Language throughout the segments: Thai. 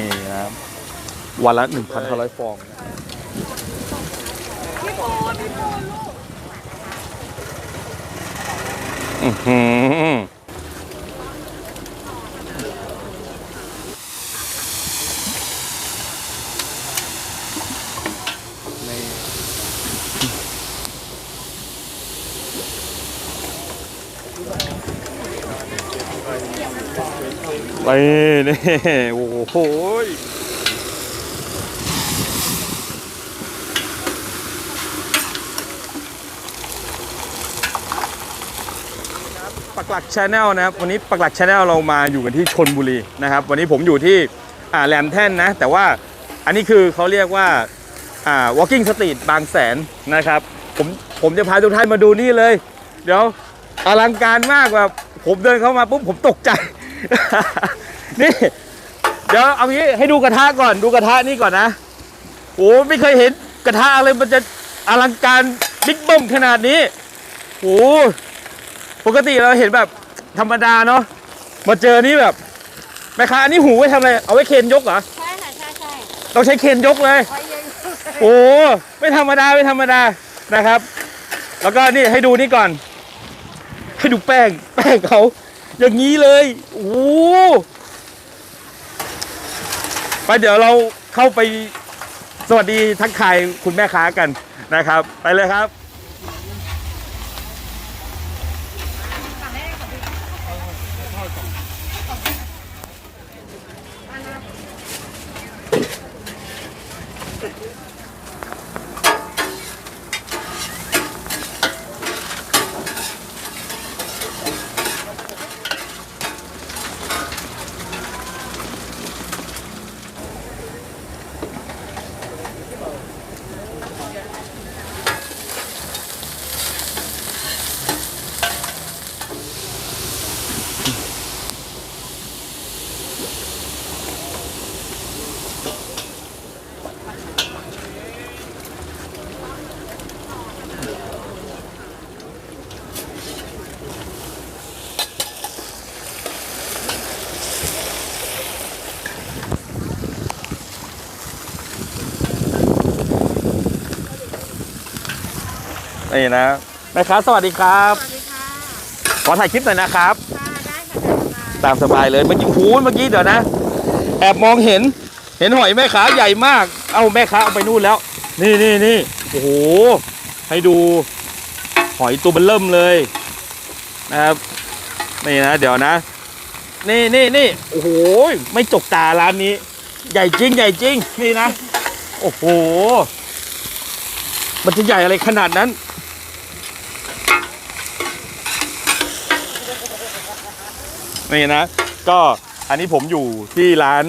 นี่นะครับวันละ1,500 ฟองนะอื้อหือ ไปนี่โอ้โหปักหลักชาแนลนะครับ วันนี้ปักหลักชาแนลเรามาอยู่กันที่ชนบุรีนะครับ วันนี้ผมอยู่ที่อ่าแหลมแท่นนะ แต่ว่าอันนี้คือเขาเรียกว่าอ่า walking street บางแสนนะครับ ผมผมจะพาทุกท่านมาดูนี่เลย เดี๋ยวอลังการมากแบบผมเดินเข้ามาปุ๊บผมตกใจ นี่เดี๋ยวเอางี้ให้ดูกระทะก่อนดูกระทะนี่ก่อนนะโอ้ไม่เคยเห็นกระทะอะไรมันจะอลังการบิ๊กเบิ้มขนาดนี้โอ้ปกติเราเห็นแบบธรรมดาเนาะมาเจอนี่แบบแม่ค้าอันนี้หูไว้ทำอะไรเอาไว้เคนยกเหรอใช่ค่ะใช่ใช่ต้องใช้เคนยกเลย ไว้เย็นโอ้ไม่ธรรมดาไม่ธรรมดานะครับ แล้วก็นี่ให้ดูนี่ก่อน ให้ดูแป้งแป้งเขา อย่างนี้เลยโอ้ไปเดี๋ยวเราเข้าไปสวัสดีทักทายคุณแม่ค้ากันนะครับ ไปเลยครับ นี่นะแม่ค้าสวัสดีครับ สวัสดีค่ะขอถ่ายคลิปหน่อยนะครับ ค่ะได้ค่ะตามสบายเลยเมื่อกี้หูเมื่อกี้เดี๋ยวนะ แอบมองเห็น เห็นหอยแม่ค้าใหญ่มาก เอาแม่ค้าเอาไปนู่นแล้ว นี่นี่นี่โอ้โห ให้ดูหอยตัวเบลเริ่มเลยนะครับ นี่นะ เดี๋ยวนะ นี่นี่นี่โอ้โห ไม่จกตาร้านนี้ ใหญ่จริง ใหญ่จริง นี่นะ โอ้โห มันจะใหญ่อะไรขนาดนั้น นี่นะ ก็อันนี้ผมอยู่ที่ร้าน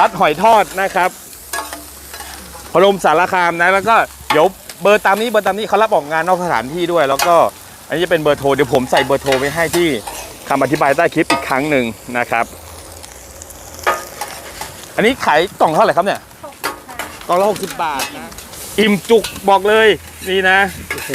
รัดหอยทอดนะครับพนมสารคามนะแล้วก็เดี๋ยวเบอร์ตามนี้เบอร์ตามนี้เขารับออกงานนอกสถานที่ด้วย แล้วก็อันนี้จะเป็นเบอร์โทรเดี๋ยวผมใส่เบอร์โทรไว้ให้ที่คำอธิบายใต้คลิปอีกครั้งหนึ่งนะครับ อันนี้ขายกล่องเท่าไหร่ครับเนี่ยกล่องละหกสิบบาทนะ อิ่มจุกบอกเลยนี่นะโอ้โห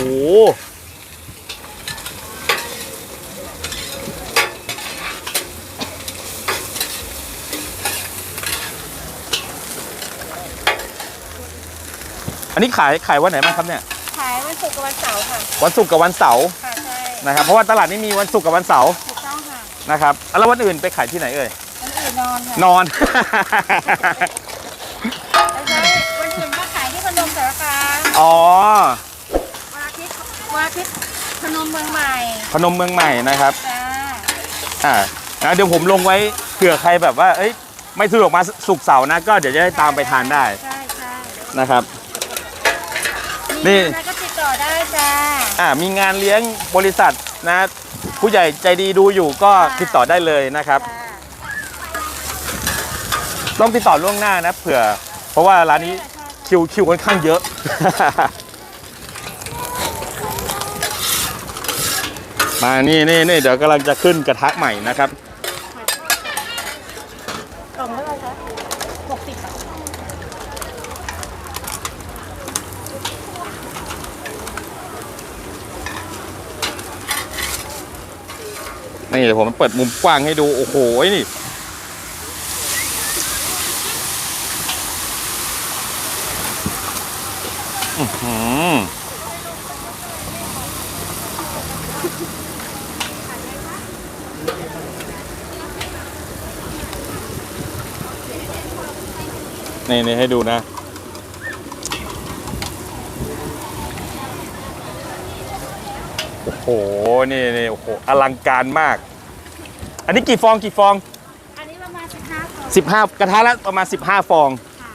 อันนี้ขายขายวันไหนบ้างครับเนี่ยขายวันศุกร์กับวันเสาร์ค่ะวันศุกร์กับวันเสาร์ค่ะใช่นะครับเพราะว่าตลาดนี้มีวันศุกร์กับวันเสาร์ถูกต้องค่ะนะครับอะแล้ววันอื่นไปขายที่ไหนเอ่ยวันอื่นนอนค่ะนอนไม่ใช่วันอื่นก็ขายที่พนมสารคามอ๋อวันอาทิตย์วันอาทิตย์พนมเมืองใหม่พนมเมืองใหม่นะครับ จ้าอ่านะเดี๋ยวผมลงไว้เผื่อใครแบบว่า เอ้ย ไม่สะดวกมาศุกร์เสาร์นะ ก็เดี๋ยวจะได้ตามไปทานได้ใช่ใช่นะครับมี นี่ อะไรก็ติดต่อได้จ้า อ่ามีงานเลี้ยงบริษัทนะ ผู้ใหญ่ใจดีดูอยู่ก็ติดต่อได้เลยนะครับ จ้าต้องติดต่อล่วงหน้านะเผื่อ เพราะว่าร้านนี้คิวคิวค่อนข้างเยอะ มานี่นี่นี่เดี๋ยวกำลังจะขึ้นกระทะใหม่นะครับ นี่เดี๋ยวผมเปิดมุมกว้างให้ดู โอ้โหนี่นี่นี่ให้ดูนะ โอ้โห นี่นี่โอ้โห อลังการมาก อันนี้กี่ฟองกี่ฟอง อันนี้ประมาณสิบห้าฟอง15 กระทะละประมาณ 15 ฟอง ค่ะ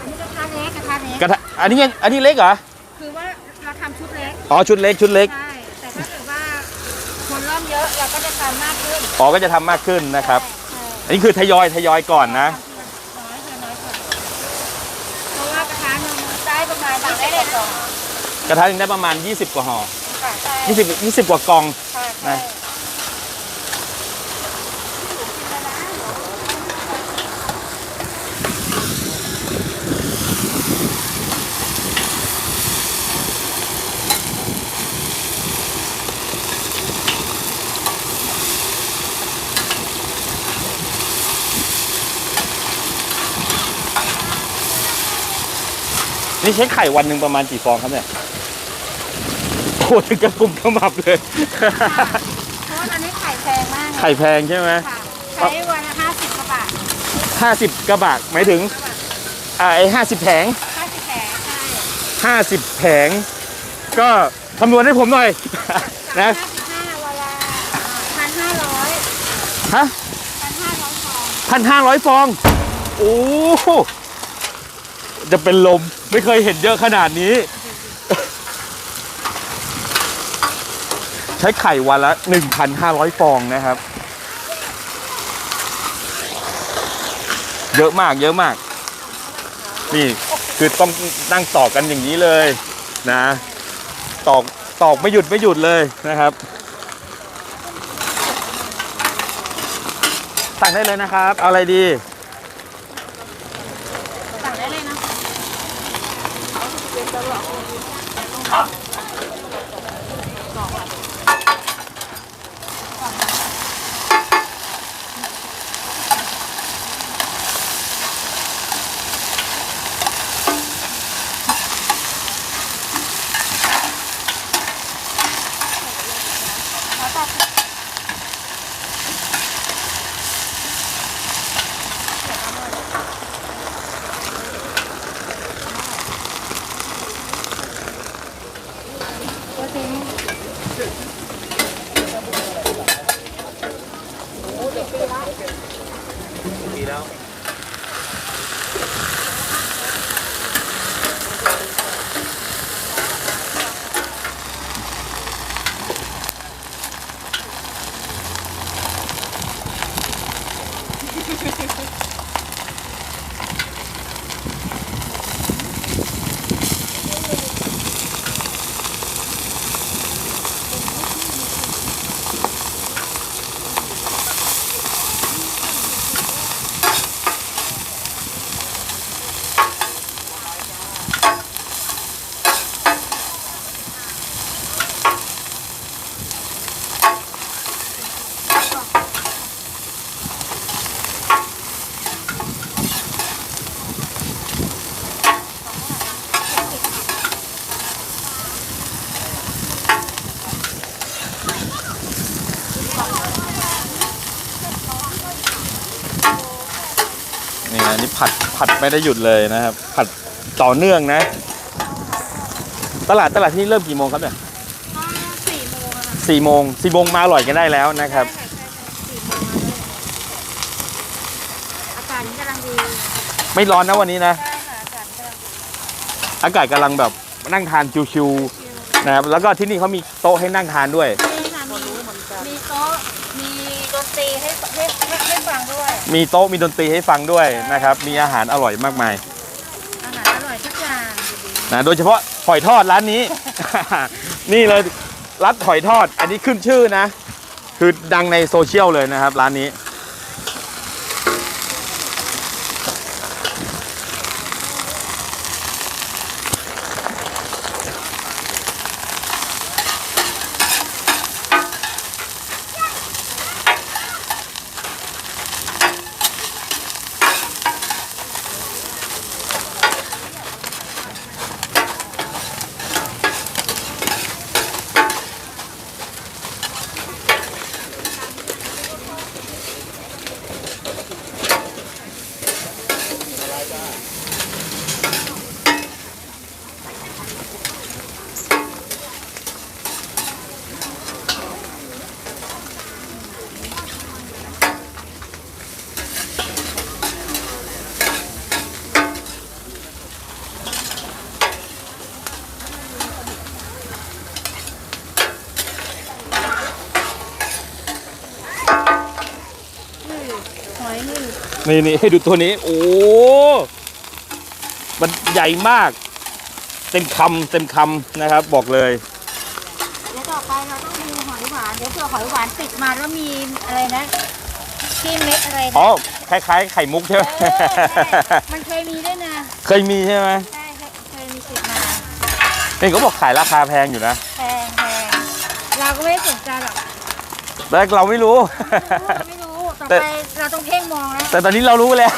อันนี้กระทะเล็กกระทะเล็กกระทะ อันนี้ยังอันนี้เล็กเหรอ คือว่าเราทำชุดเล็ก อ๋อ ชุดเล็ก ชุดเล็ก ใช่ แต่ถ้าเกิดว่าคนเริ่มเยอะเราก็จะทำมากขึ้นอ๋อ ก็จะทำมากขึ้นนะครับ ใช่อันนี้คือทยอยทยอยก่อนนะน้อยค่ะน้อยค่ะเพราะว่ากระทะหนึงได้ประมาณสั่งได้เลยเนาะกระทะหนึงได้ประมาณ 20 กว่าห่อ ค่ะใช่20 20กว่ากล่อง ค่ะนะใช่นี่ใช้ไข่วันหนึ่งประมาณกี่ฟองครับเนี่ยโอ้โหถึงกระกลุ่มขมับเลย เพราะว่าตอนนี้ไข่แพงมากไข่แพงใช่ไหมค่ะใช้วันละห้าสิบกว่าบาทห้าสิบกระบะหมายถึงอ่าไอ้ห้าสิบแผงห้าสิบแผงใช่ห้าสิบแผง ก็คำนวณให้ผมหน่อย นะ ห้าสิบห้าวันละพันห้าร้อยฮะพันห้าร้อยฟองพันห้าร้อยฟอง โอ้โหจะเป็นลมไม่เคยเห็นเยอะขนาดนี้ ใช้ไข่วันละ 1,500 ฟองนะครับ เยอะมากเยอะมาก นี่คือต้องนั่งตอกกันอย่างนี้เลยนะตอกตอกไม่หยุดไม่หยุดเลยนะครับสั่งได้เลยนะครับ เอาอะไรดี ผัดผัดไม่ได้หยุดเลยนะครับ ผัดต่อเนื่องนะ ตลาดตลาดที่นี่เริ่มกี่โมงครับเนี่ยก็สี่โมงอะค่ะสี่โมงสี่โมงมาอร่อยกันได้แล้วนะครับ ใช่ค่ะใช่ค่ะสี่โมงมาเลยอากาศนี้กำลังดีไม่ร้อนนะวันนี้นะ ใช่ค่ะอากาศกำลังดีอากาศกำลังแบบนั่งทานชิวๆนะครับ แล้วก็ที่นี่เขามีโต๊ะให้นั่งทานด้วยนี่ค่ะมีมีโต๊ะมีดนตรีให้ให้ให้ให้ฟังด้วย มีโต๊ะมีดนตรีให้ฟังด้วยนะครับ มีอาหารอร่อยมากมายอาหารอร่อยทุกอย่างนะโดยเฉพาะหอยทอดร้านนี้ นี่เลยรัดหอยทอด อันนี้ขึ้นชื่อนะ คือดังในโซเชียลเลยนะครับ ร้านนี้น นี่นี่ให้ดูตัวนี้ โอ้ มันใหญ่มาก เต็มคำเต็มคำนะครับ บอกเลย เดี๋ยวต่อไปเราต้องดูหอยหวาน เดี๋ยวเผื่อหอยหวานติดมาแล้วมีอะไรนะที่เม็ดอะไรนะอ๋อ คล้ายๆ ไข่มุกใช่ไหมเออใช่มันเคยมีด้วยนะเคยมีใช่ไหมใช่เคยเคยมีติดมา เห็นเขาบอกขายราคาแพงอยู่นะ แพงแพงเราก็ไม่ได้สนใจหรอก แต่เราไม่รู้เราไม่รู้ต่อแต่ ไปเราต้องเพ่งมองแล้วแต่ตอนนี้เรารู้แล้ว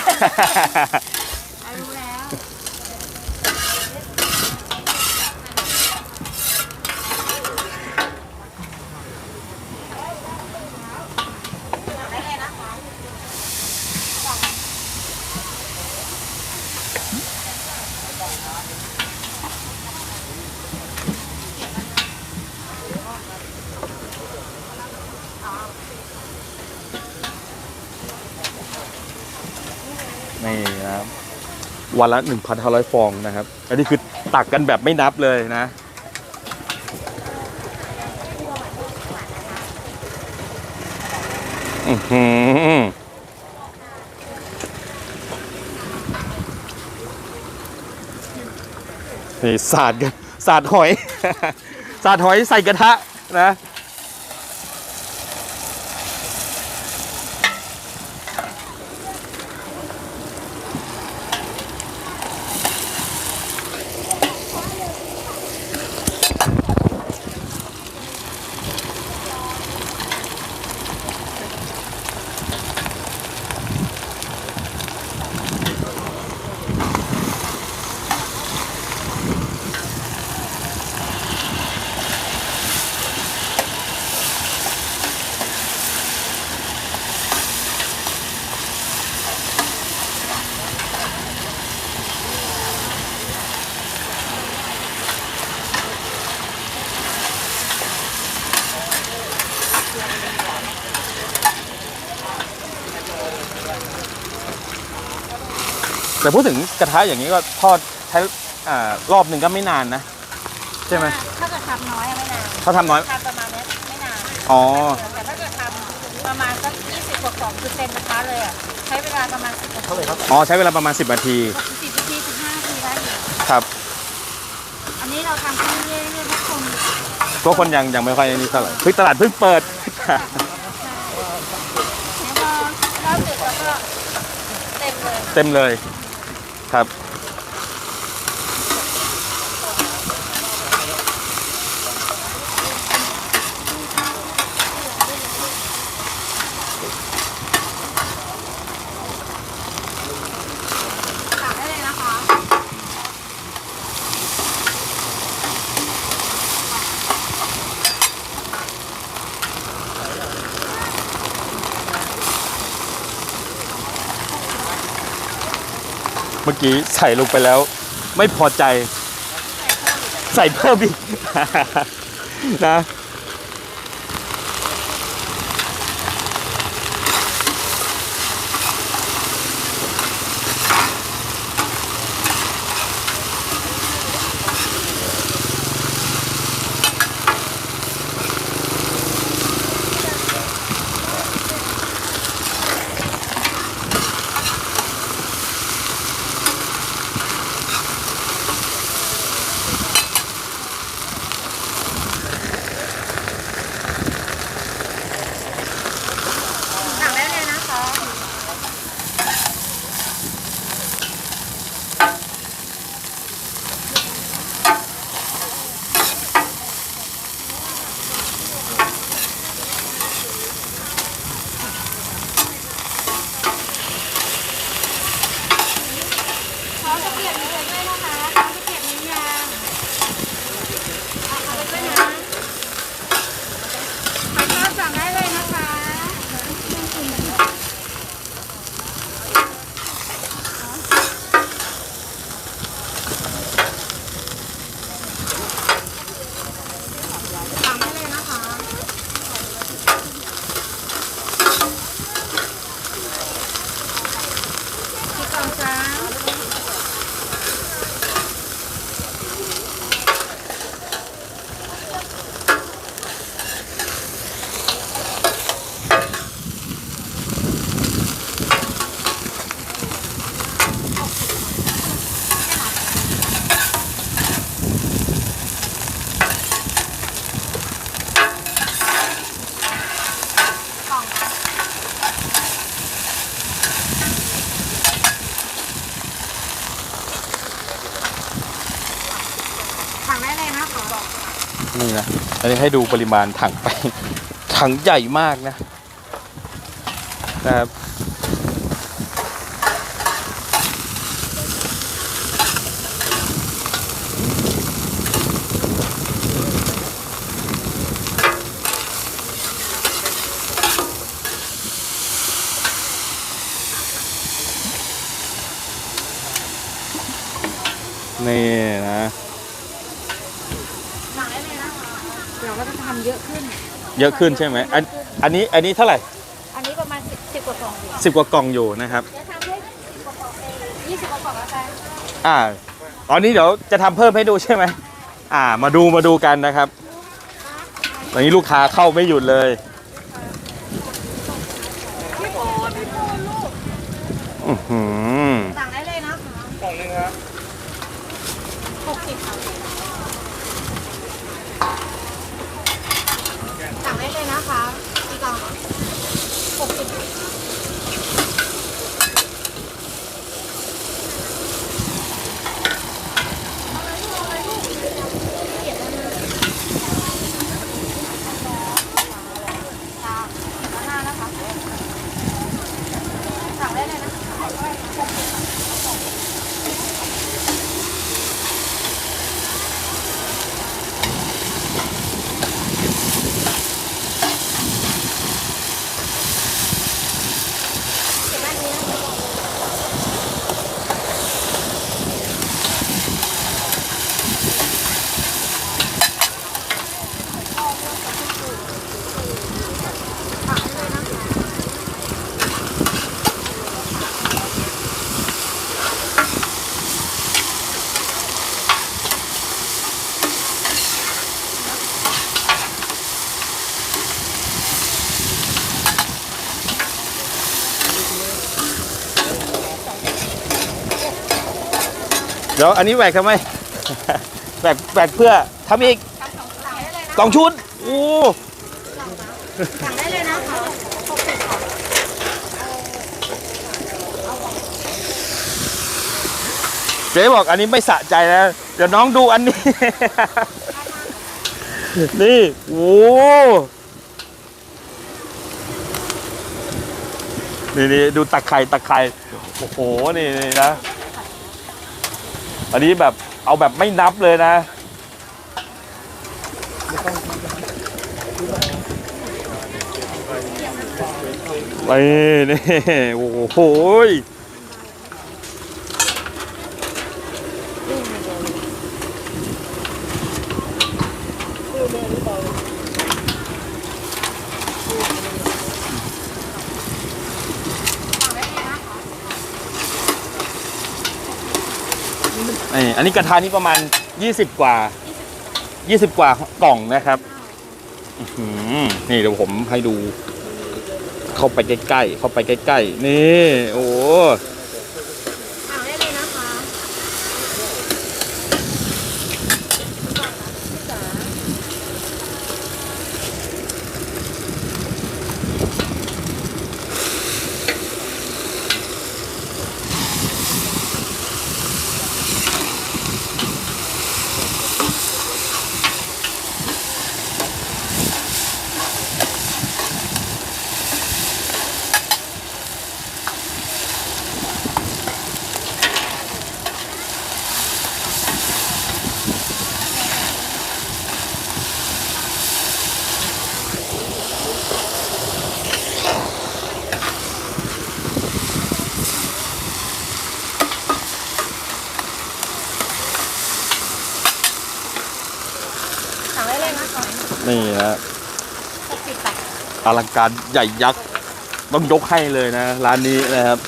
เรารู้แล้ว นี่นะครับ วันละ 1,500 ฟองนะครับ อันนี้คือตักกันแบบไม่นับเลยนะ อือหือนี่สาดกันสาดหอย สาดหอยใส่กระทะนะ แต่พูดถึงกระทะอย่างนี้ก็ทอดใช้อ่ารอบหนึ่งก็ไม่นานนะ ใช่ไหมถ้าเกิดทำน้อยอะไม่นานเขาทำน้อยทำประมาณเนี้ยไม่นานอ๋อแต่ถ้าเกิดทำประมาณสัก20กว่าของคือเต็มกระทะเลยอะใช้เวลาประมาณ10นาทีอ๋อใช้เวลาประมาณ10นาที10นาที15นาทีได้อยู่ครับ อันนี้เราทำขึ้นเรื่อยๆทุกคนพวกคนยังยังไม่ค่อยนี่เท่าไหร่เฮ้ยตลาดเพิ่งเปิดแล้วพอรอบดึกแล้วก็เต็มเลยเต็มเลย ครับ ตักได้เลยนะคะ เมื่อ กี้ใส่ลงไปแล้ว ไม่พอใจ ใส่เพิ่มอีกนะ อันนี้ให้ดูปริมาณถังไป ถังใหญ่มากนะนะครับ นี่นะ เราก็จะทำเยอะขึ้น เยอะขึ้นใช่ไหมอันอันนี้อันนี้เท่าไหร่อันนี้ประมาณสิบสิบกว่ากล่องอยู่สิบกว่ากล่องอยู่นะครับจะทำให้สิบกว่ากล่องเองยี่สิบกว่ากล่องแล้วกันอ่าตอนนี้เดี๋ยวจะทำเพิ่มให้ดูใช่ไหมอ่า มาดูมาดูกันนะครับตอนนี้ลูกค้าเข้าไม่หยุดเลยพี่โบพี่โบลูกอื้อหือ สั่งได้เลยนะคะกล่องนึงครับหกสิบค่ะสั่งได้เลยนะคะกี่กล่องหกสิบ ค่ะแล้วหน้านะคะสั่งได้เลยนะคะเก็บด้านนี้นะคะ เดี๋ยวอันนี้แหวกทำไม แหวกแหวกเพื่อทำอีกสั่งได้เลยนะสองชุดโอ้สั่งได้เลยนะคะหกสิบค่ะเจ๊บอกอันนี้ไม่สะใจแล้วเดี๋ยวน้องดูอันนี้ นี่โอ้นี่นี่ดูตักไข่ตักไข่โอ้โห นี่นี่นะ อันนี้แบบเอาแบบไม่นับเลยนะ ไปนี่ โอ้โหย สั่งได้เลยนะคะ นี่ อันนี้กระทะนี้ประมาณ 20 กว่า 20 กว่ากล่องนะครับนี่เดี๋ยวผมให้ดู เข้าไปใกล้ๆเข้าไปใกล้ๆนี่ โอ้ สั่งได้เลยนะคะ สั่งได้เลยนะคะ นี่นะ หกสิบแปด อ ลังการใหญ่ยักษ์ต้องยกให้เลยนะ ร้านนี้นะครับ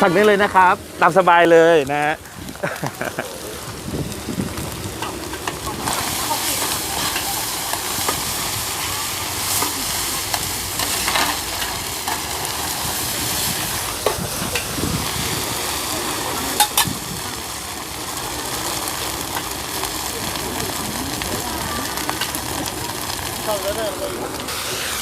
สั่งได้เลยนะครับ ตามสบายเลยนะฮะเข้าแล้วเนี่ย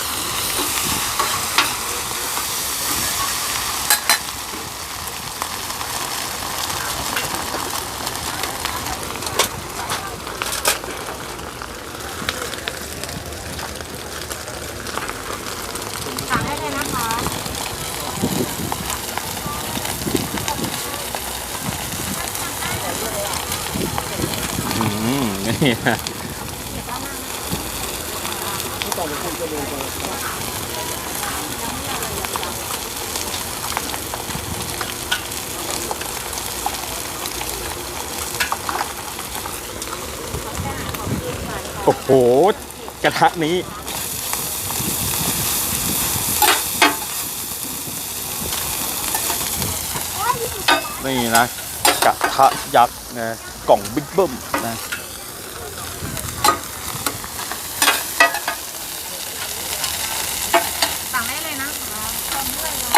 โอ้โหกระทะนี้ นี่นะ กระทะยักษ์นะกล่องบิ๊กเบิ้มนะสั่งได้เลยนะคะสั่งได้เลย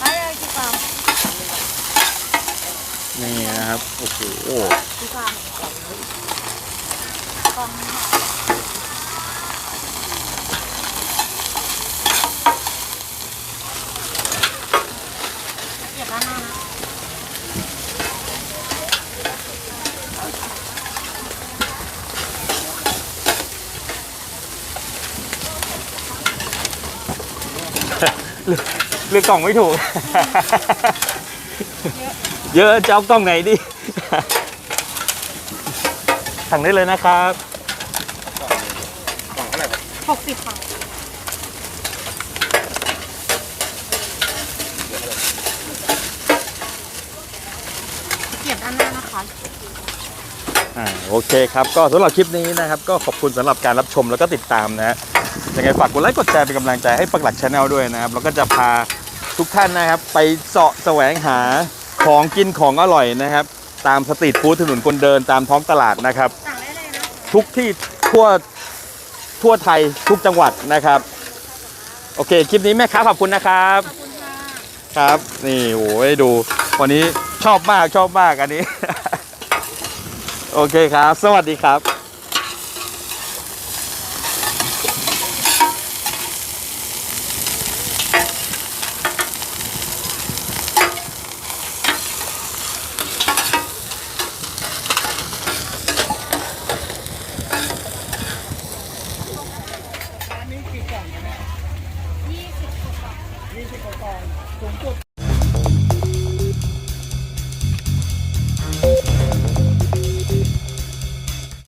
ได้เลยกี่กรัมนี่นะครับ โอ้โหกี่กรัมกล่ องค่ะเก็บด้านหน้านะเลือกกล่องไม่ถูก เยอะจะเอากล่องไหนดีสั่งได้เลยนะครับ สิบค่ะเก็บด้านหน้านะคะอ่าโอเคครับ ก็สำหรับคลิปนี้นะครับ ก็ขอบคุณสำหรับการรับชมแล้วก็ติดตามนะฮะยังไงฝากกดไลค์กดแชร์เป็นกำลังใจให้ปักหลักชาแนลด้วยนะครับแล้วก็จะพาทุกท่านนะครับ ไปเสาะแสวงหาของกินของอร่อยนะครับ ตามสตรีทฟู้ดถนนคนเดินตามท้องตลาดนะครับ สั่งได้เลยนะ ทุกที่ทั่ว ทั่วไทยทุกจังหวัดนะครับ โอเค คลิปนี้แม่ค้าขอบคุณนะครับครับ นี่โอ้ยดู วันนี้ชอบมากชอบมากอันนี้ โอเคครับ สวัสดีครับ